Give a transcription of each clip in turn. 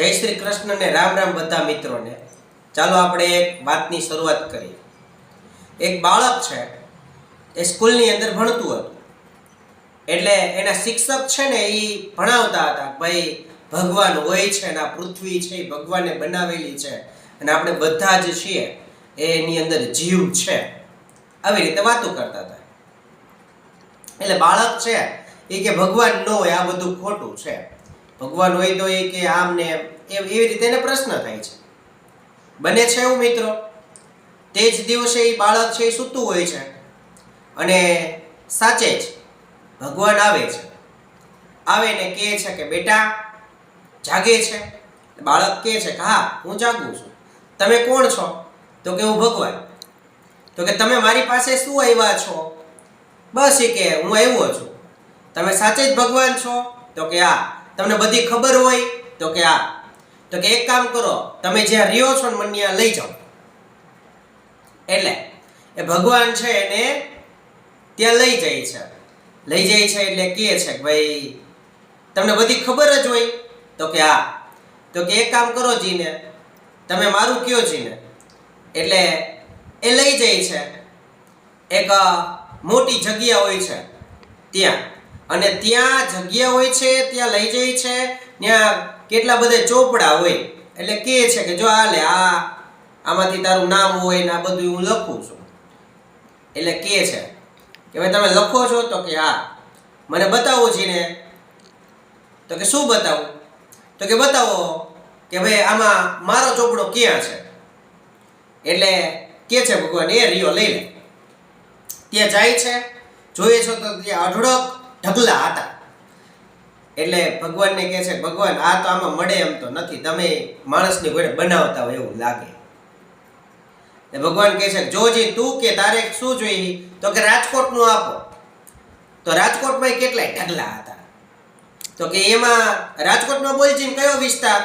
જય શ્રી કૃષ્ણ ને રામ રામ બધા મિત્રોને. ચાલો આપણે એક વાતની શરૂઆત કરીએ. એક બાળક છે, એ સ્કૂલની અંદર ભણતું હતું. એટલે એના શિક્ષક છે ને એ ભણાવતા હતા ભાઈ, ભગવાન હોય છે ને આ પૃથ્વી છે એ ભગવાને બનાવેલી છે અને આપણે બધા જ છીએ, એની અંદર જીવ છે. આવી રીતે વાતો કરતા હતા. એટલે બાળક છે, એ કે ભગવાન ન હોય, આ બધું ખોટું છે. ભગવાન હોય તો એ કે આમ ને એવી રીતે એને પ્રશ્ન થાય છે. બને છે એવું મિત્રો. તે જ દિવસે એ બાળક છે એ સૂતું હોય છે. અને સાચે જ ભગવાન આવે છે. આવે ને કહે છે કે, બેટા, જાગે છે. બાળક કહે છે કે, હા, હું જાગું છું. તમે કોણ છો? તો કે, હું ભગવાન. તો કે, તમે મારી પાસે શું આવ્યા છો? બસ એ કે, હું આવ્યો છું. તમે સાચે જ ભગવાન છો? તો કે આ તમને બધી ખબર હોય તો કે આ, તો કે એક કામ કરો, તમે જ્યાં રહ્યો છો ને મને લઈ જાઓ. એટલે, એ ભગવાન છે એને ત્યાં લઈ જાય છે. લઈ જાય છે એટલે કહે છે કે ભાઈ, તમને બધી ખબર જ હોય તો કે હા તો કે એક કામ કરો જીને, તમે મારું કયો જીને? એટલે એ લઈ જાય છે. એક મોટી જગ્યા હોય છે, ત્યાં. અને ત્યાં જગ્યા હોય છે, ત્યાં લઈ જાય છે, ત્યાં કેટલા બધા ચોપડા હોય. એટલે કહે છે કે જો આ લે આ, આમાંથી તારું નામ હોય ને આ બધું હું લખું છું. એટલે કહે છે કે ભાઈ તમે લખો છો તો કે હા. મને બતાવો ને તો કે શું બતાવું? તો કે બતાવો કે ભાઈ આમાં મારો ચોપડો ક્યાં છે? એટલે કે છે ભગવાન, એ રિયો લઈ લે. ત્યાં જાય છે જોઈએ છો તો ત્યાં અઢળક ઢગલા હતા. એટલે ભગવાનને કહે છે, ભગવાન, આ તો આમાં મળે એમ તો નથી. તમે માણસની ઘોડે બનાવતા હોય એવું લાગે. ભગવાન કહે છે, જોજી, તું કે તારે શું જોઈએ? તો કે રાજકોટનું આપો. તો રાજકોટમાં કેટલાય ઢગલા હતા. તો કે એમાં રાજકોટમાં બોલજીને કયો વિસ્તાર?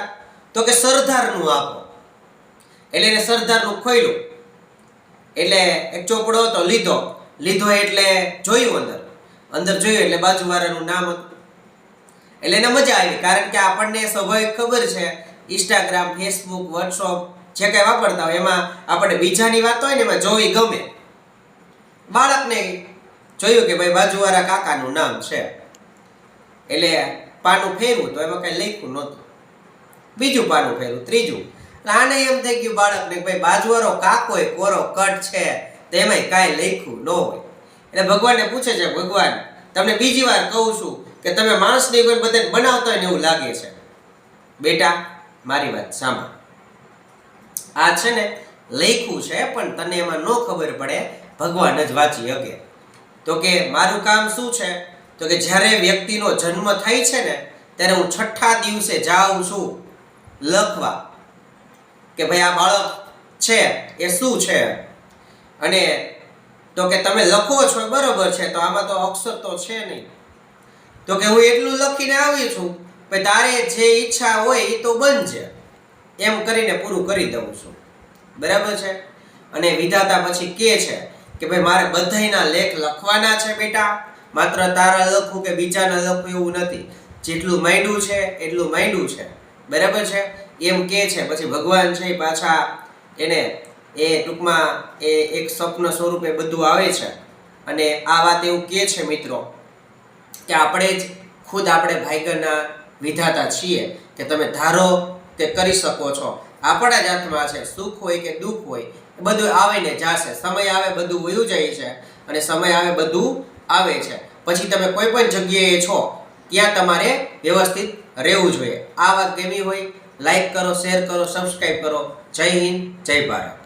તો કે સરદારનું આપો. એટલે એને સરદારનું ખોયલું. એટલે એક ચોપડો હતો લીધો. લીધો એટલે જોયું અંદર. અંદર જોયું એટલે બાજુવાળાનું નામ હતું. એટલે એને મજા આવી કારણ કે આપણને સ્વાભાવિક ખબર છે ઇન્સ્ટાગ્રામ ફેસબુક વોટ્સઅપ જે કંઈ વાપરતા હોય એમાં આપણે બીજાની વાત હોય ને એમાં જોવી ગમે. બાળકને જોયું કે ભાઈ બાજુવાળા કાકાનું નામ છે. એટલે પાનું ફેરવું તો એમાં કાંઈ લખ્યું નહોતું. બીજું પાનું ફેરવું, ત્રીજું, આને એમ થઈ ગયું બાળકને ભાઈ બાજુવાળો કાકોય કોરો કટ છે તેમાંય કાંઈ લખ્યું ન હોય. એટલે ભગવાનને પૂછે છે, ભગવાન, તમને બીજી વાર કહું છું કે તમે માણસની કોઈ બધાને બનાવતા હોય ને એવું લાગે છે. બેટા, મારી વાત સાંભળ. આ છે ને લખ્યું છે, પણ તને એમાં ન ખબર પડે, ભગવાન જ વાંચી શકે. તો કે, મારું કામ શું છે? તો કે, જ્યારે વ્યક્તિનો જન્મ થાય છે ને, ત્યારે હું છઠ્ઠા દિવસે જાઉં છું. લખવા કે, ભાઈ, આ બાળક છે, એ શું છે? અને તો કે તમે લખો છો, બરોબર છે, તો આમાં તો અક્ષર તો છે નહીં. તો કે હું એટલું લખીને આવી છું, કે તારે જે ઈચ્છા હોય એ તો બનશે એમ કરીને પૂરું કરી દઉં છું. બરાબર છે? અને વિધાતા પછી કે છે કે ભાઈ મારે બધાયના લેખ લખવાના છે બેટા. માત્ર તારા લખવું કે બીજાના લખવું એવું નથી. જેટલું માંડ્યું છે, એટલું માંડ્યું છે. બરાબર છે? એમ કે છે, પછી ભગવાન છે પાછા એને એ ટૂંકમાં એ એક સ્વપ્ન સ્વરૂપે બધું આવે છે. અને આ વાત એવું કહે છે મિત્રો કે આપણે જ ખુદ આપણે ભાઈગરના વિધાતા છીએ કે તમે ધારો તે કરી શકો છો. આપણા જ હાથમાં છે, સુખ હોય કે દુઃખ હોય બધું આવે ને જાશે. સમય આવે બધું વયું જાય છે અને સમય આવે બધું આવે છે. પછી તમે કોઈ પણ જગ્યાએ છો, ત્યાં તમારે વ્યવસ્થિત રહેવું જોઈએ. આ વાત ગમી હોય? લાઈક કરો શેર કરો સબસ્ક્રાઈબ કરો. જય હિન્દ, જય ભારત.